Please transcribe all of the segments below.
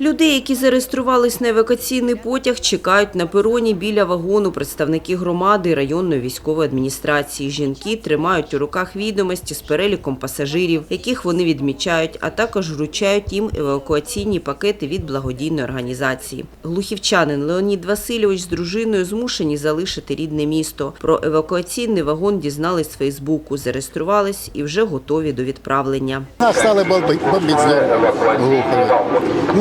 Людей, які зареєструвались на евакуаційний потяг, чекають на пероні біля вагону представники громади районної військової адміністрації. Жінки тримають у руках відомості з переліком пасажирів, яких вони відмічають, а також вручають їм евакуаційні пакети від благодійної організації. Глухівчанин Леонід Васильович з дружиною змушені залишити рідне місто. Про евакуаційний вагон дізнались з Фейсбуку, зареєструвались і вже готові до відправлення. Нас стали бомбити,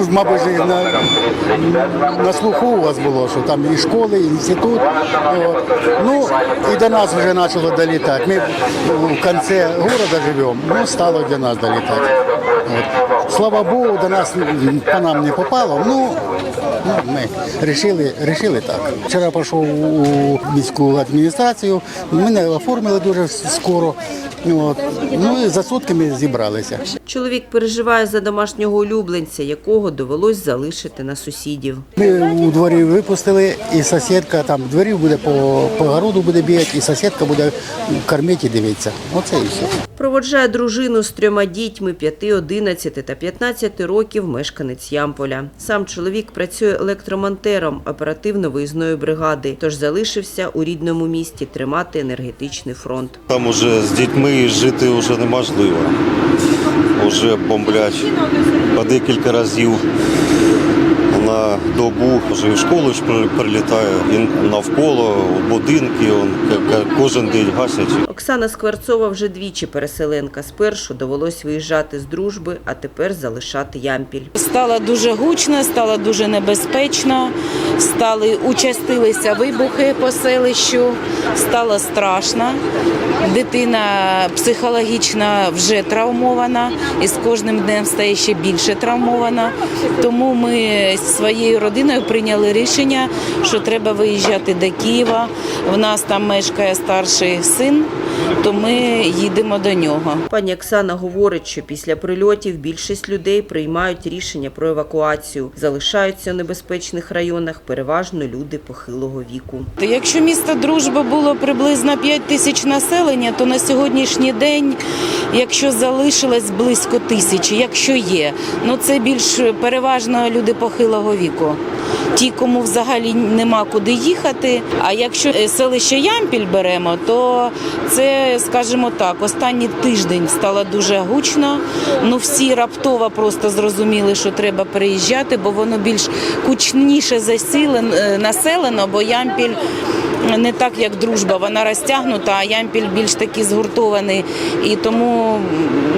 знову Глухові. Мабуть, на, на слуху у вас було, що там і школи, і інститут. От. Ну, і до нас вже почало долітати. Ми в кінці міста живемо, ну, стало до нас долітати. От. Слава Богу, до нас по нам не попало. Ну, ми рішили, рішили так. Вчора пішов у міську адміністрацію, мене оформили дуже скоро. От. Ну і за сутками зібралися. Чоловік переживає за домашнього улюбленця, якого довелось залишити на сусідів. Ми у дворі випустили, і сусідка там в дворі буде по, по городу буде бігати, і сусідка буде кормити і дивитися. Оце і все. Проводжає дружину з трьома дітьми 5, 11 та 15 років мешканець Ямполя. Сам чоловік працює електромонтером оперативно-виїзної бригади, тож залишився у рідному місті тримати енергетичний фронт. Там уже з дітьми жити вже неможливо. Уже бомблять по декілька разів на добу. Вже і в школу ж прилітає, і навколо, будинки, он, кожен день гасять. Оксана Скворцова вже двічі переселенка. Спершу довелось виїжджати з дружби, а тепер залишати Ямпіль. Стало дуже гучно, стало дуже небезпечно, стали участилися вибухи по селищу, стало страшно. Дитина психологічно вже травмована і з кожним днем стає ще більше травмована. Тому ми з своєю родиною прийняли рішення, що треба виїжджати до Києва. В нас там мешкає старший син, то ми їдемо до нього. Пані Оксана говорить, що після прильотів більшість людей приймають рішення про евакуацію. Залишаються у небезпечних районах переважно люди похилого віку. Якщо місто Дружба було приблизно 5 тисяч населення, то на сьогоднішній день, якщо залишилось близько тисячі, якщо є, ну це більш переважно люди похилого віку. Ті, кому взагалі нема куди їхати. А якщо е, селище Ямпіль беремо, то це, скажімо так, останній тиждень стало дуже гучно. Ну всі раптово просто зрозуміли, що треба переїжджати, бо воно більш кучніше засілено населено, бо Ямпіль не так, як дружба, вона розтягнута, а Ямпіль більш такий згуртований. І тому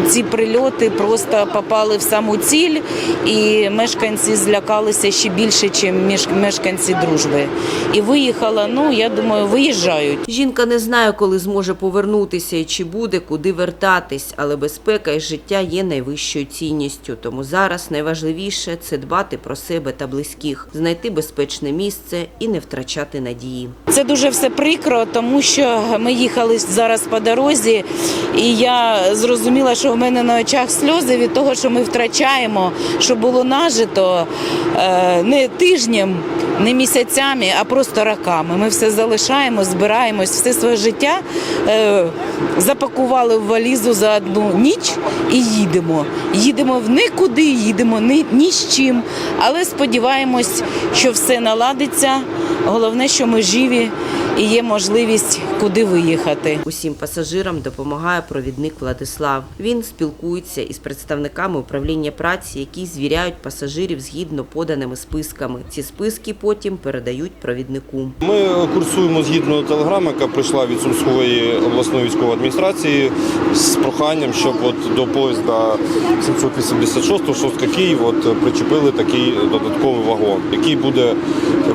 ці прильоти просто попали в саму ціль, і мешканці злякалися ще більше, ніж мешканці дружби. І виїхала, ну я думаю, виїжджають. Жінка не знає, коли зможе повернутися і чи буде куди вертатись, але безпека і життя є найвищою цінністю. Тому зараз найважливіше це дбати про себе та близьких, знайти безпечне місце і не втрачати надії. Це дуже все прикро, тому що ми їхали зараз по дорозі, і я зрозуміла, що в мене на очах сльози від того, що ми втрачаємо, що було нажито е, не тижнем, не місяцями, а просто роками. Ми все залишаємо, збираємось, все своє життя е, запакували в валізу за одну ніч і їдемо. Їдемо в нікуди, їдемо ні, ні з чим. Але сподіваємось, що все наладиться. Головне, що ми живі і є можливість куди виїхати. Усім пасажирам допомагає провідник Владислав. Він спілкується із представниками управління праці, які звіряють пасажирів згідно поданими списками. Ці списки потім передають провіднику. Ми курсуємо згідно телеграми, яка прийшла від Сумської обласної військової адміністрації з проханням, щоб от до поїзда 786 Шостка Київ от причепили такий додатковий вагон, який буде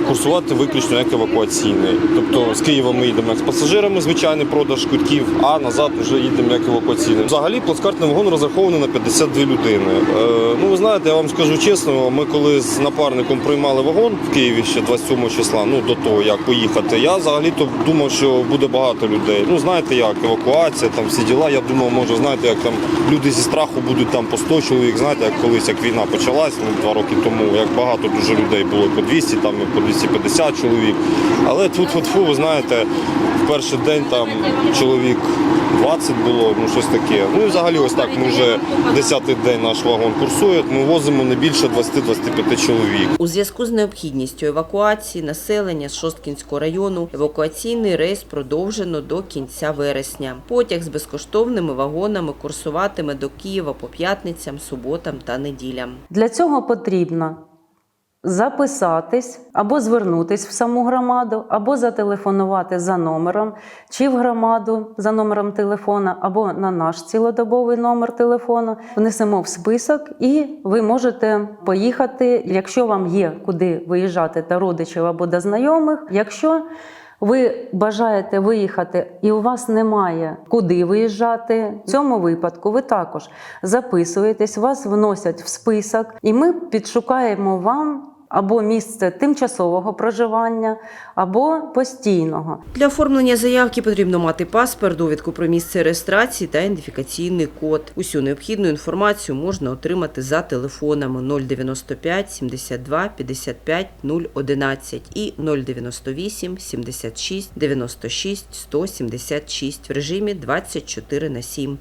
курсувати виключно як евакуаційний. Тобто з Києва ми їдемо як з пасажирами, звичайний продаж квитків, а назад вже їдемо як евакуаційний. Взагалі плацкартний вагон розрахований на 52 людини. Е, ну ви знаєте, я вам скажу чесно, ми коли з напарником приймали вагон в Києві ще 27 числа, ну до того як поїхати, я взагалі то думав, що буде багато людей. Ну знаєте як, евакуація, там всі діла. Я думав, може, знаєте, як там люди зі страху будуть там по 100 чоловік, знаєте, як колись як війна почалась, ну два роки тому, як багато дуже людей було по 200, там по 250 чоловік. Але тут, фу, ви ви знаєте, в перший день там чоловік 20 було, ну щось таке. Ну і взагалі ось так, ми вже 10-й день наш вагон курсує, ми возимо не більше 20-25 чоловік. У зв'язку з необхідністю евакуації населення з Шосткінського району евакуаційний рейс продовжено до кінця вересня. Потяг з безкоштовними вагонами курсуватиме до Києва по п'ятницям, суботам та неділям. Для цього потрібно записатись або звернутись в саму громаду, або зателефонувати за номером, чи в громаду за номером телефона, або на наш цілодобовий номер телефону. Внесемо в список, і ви можете поїхати, якщо вам є куди виїжджати до родичів або до знайомих. Якщо ви бажаєте виїхати і у вас немає куди виїжджати. В цьому випадку ви також записуєтесь, вас вносять в список, і ми підшукаємо вам або місце тимчасового проживання, або постійного. Для оформлення заявки потрібно мати паспорт, довідку про місце реєстрації та ідентифікаційний код. Усю необхідну інформацію можна отримати за телефонами 095 72 55 011 і 098 76 96 176 в режимі 24 на 7.